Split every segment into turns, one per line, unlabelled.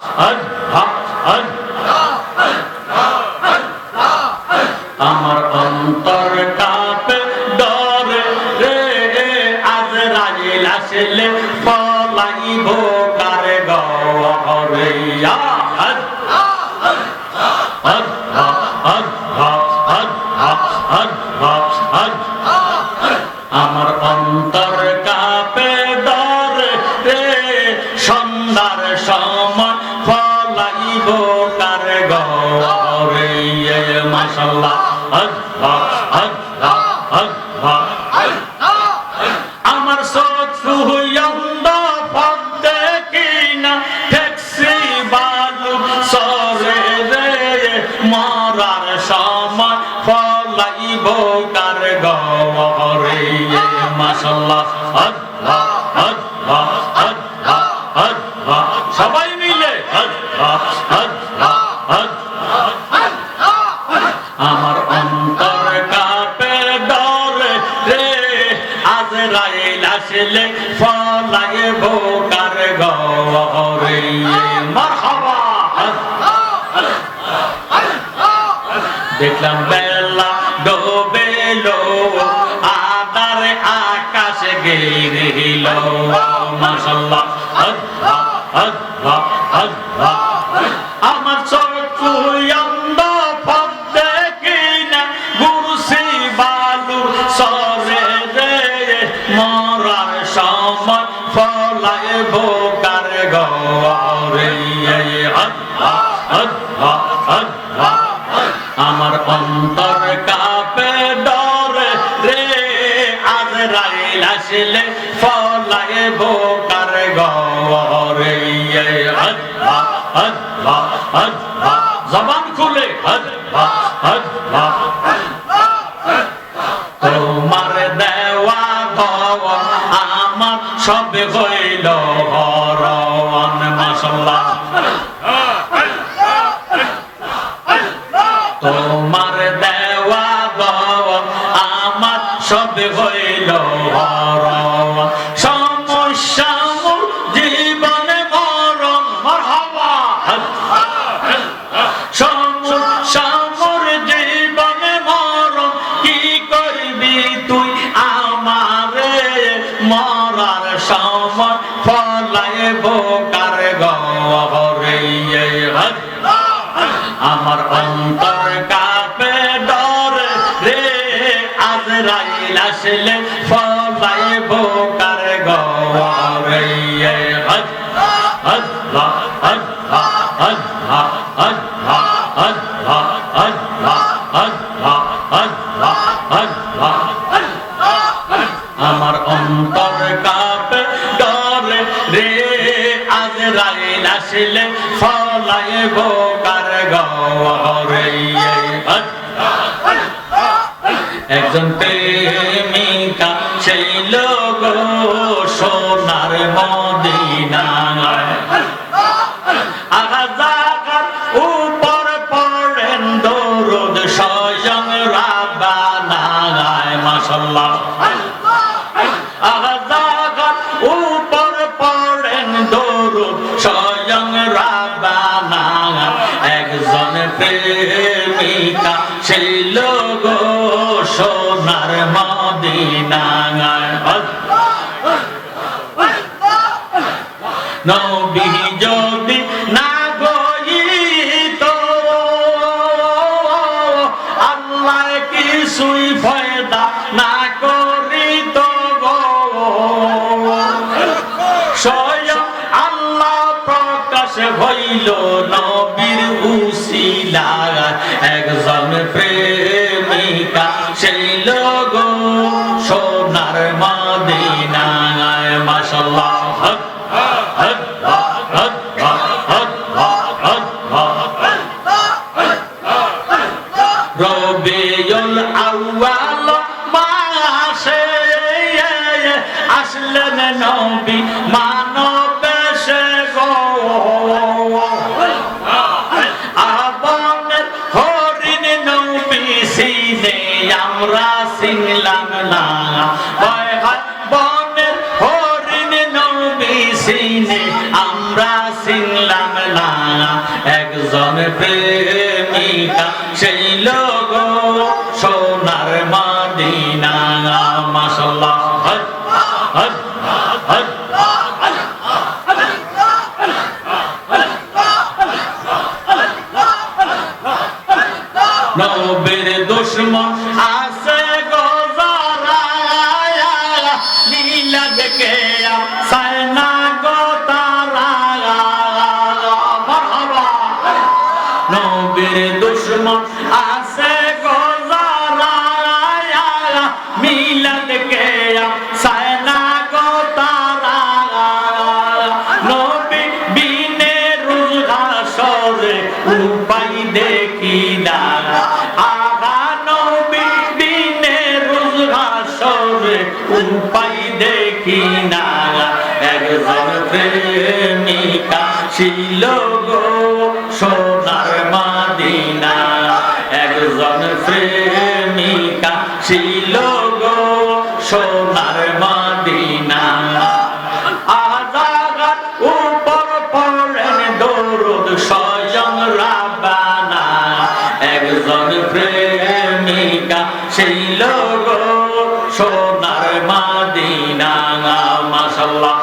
安好，安。আমার শত্রু অন্ধ পথ দেখি না ট্যাক্সি বালু সরে রে, মরার সময় ফলাইব কার গরে মাসাল্লাহ দেখলাম বেলা ডোবেলো আদার আকাশ গেরিল। মাশাল্লাহ আল্লাহ আল্লাহ আল্লাহ। আমার চক্ষু অন্ধ পথ দেখি না, গুরুসি বালু সরে রে। মরার সময় ফলায় বোকার গরে আমার অন্তর কাপে ডরে রে। আজ রাইল আসলে ফলায় বোকার গরে আল্লাহ জবান খুলে তোমার দেওয়া ভবন আমার সব হইল হরণ মাসাল্লাহ ফলায় বোকার গরে আমার অন্তর কাপে ডরে রে আজ রাইল আসলে ফলায় বোকার আল্লাহ আমার অন্তর কাপে আসলে ফলায় বোকার গরে একজন প্রেমিকা সেই লোক সোনার মদিনায় আগাজাগার উপর প্রেমিকা সেই লোক সোনার মদিনায় নবী যদি না গইত আল্লাহ কিছুই ফয়দা না করিত স্বয়ং আল্লাহ প্রকাশ হইল নবীর উসিলা রবিউল আউয়াল মাসে আসলেন নবী মানব সে গো। আবনের হরিণ নবী সিনে আমরা সিনলাম না। বনের হরিণ নবী সিনে আমরা সিনলাম না। প্রেমিকা মদিনা মাশাআল্লাহ। হজ হজ হজ। নবের দুশ্মন আসে গো যারা নীলা দেখে সায়না প্রেমিকা ছিল গো সোনার মাদিনা। একজন প্রেমিকা ছিল গো সোনার মাদিনা। আজাগার উপর পড়েন দরুদ স্বয়ং রাবানা একজন প্রেমিকা সেই লোক সোনার মাদিনা। মাশাল্লাহ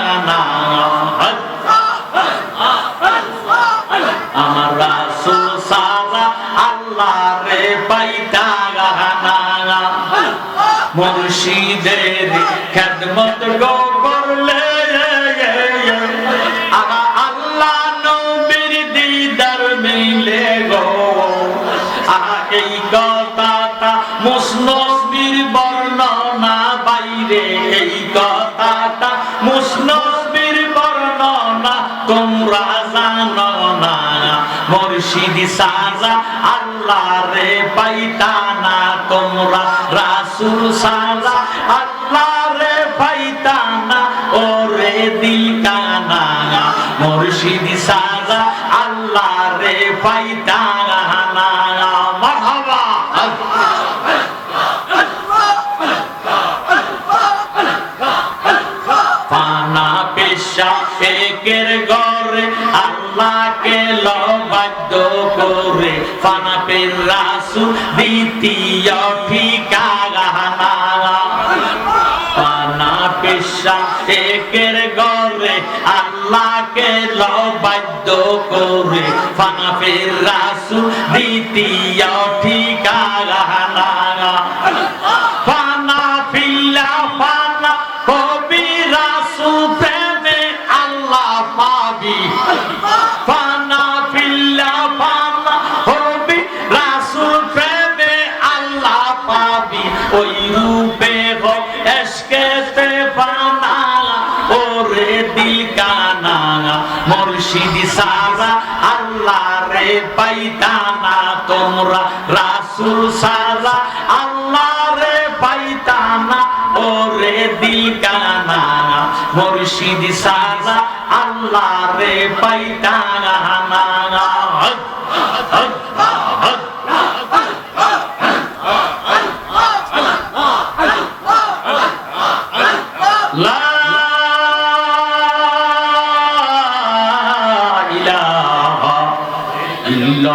মুর্শিদের খেদমত গো করলে আল্লাহ নবীর দিদার মিলে গো। এই মুসনবীর বর্ণনা বাইরে, এই মুসনবীর বর্ণনা তোমরা জানো না। সাজা আল্লাহ রে পাইতানা তোমরা রাসুল সাজা আল্লাহ রে পাইতানা ওরে দিল কানা মুর্শিদ সাজা আল্লাহ রে পাইতানা মারহাবা। পানা পেশা একের ঘরে আল্লাহকে লবাদ্য করে। পানা পের রাসু দ্বিতীয় আল্লাহকে লবাদ্য করে পানা পের রাসু দ্বিতীয় ঠিকানা পানা পিল্লা পানা কবি ওই মুর্শিদ সারা আল্লাহ রে পাইতানা তোমরা, রাসুল সারা আল্লাহ রে পাইতানা, ওরে দিল কানা মুর্শিদ সারা আল্লাহ রে পাইতানা।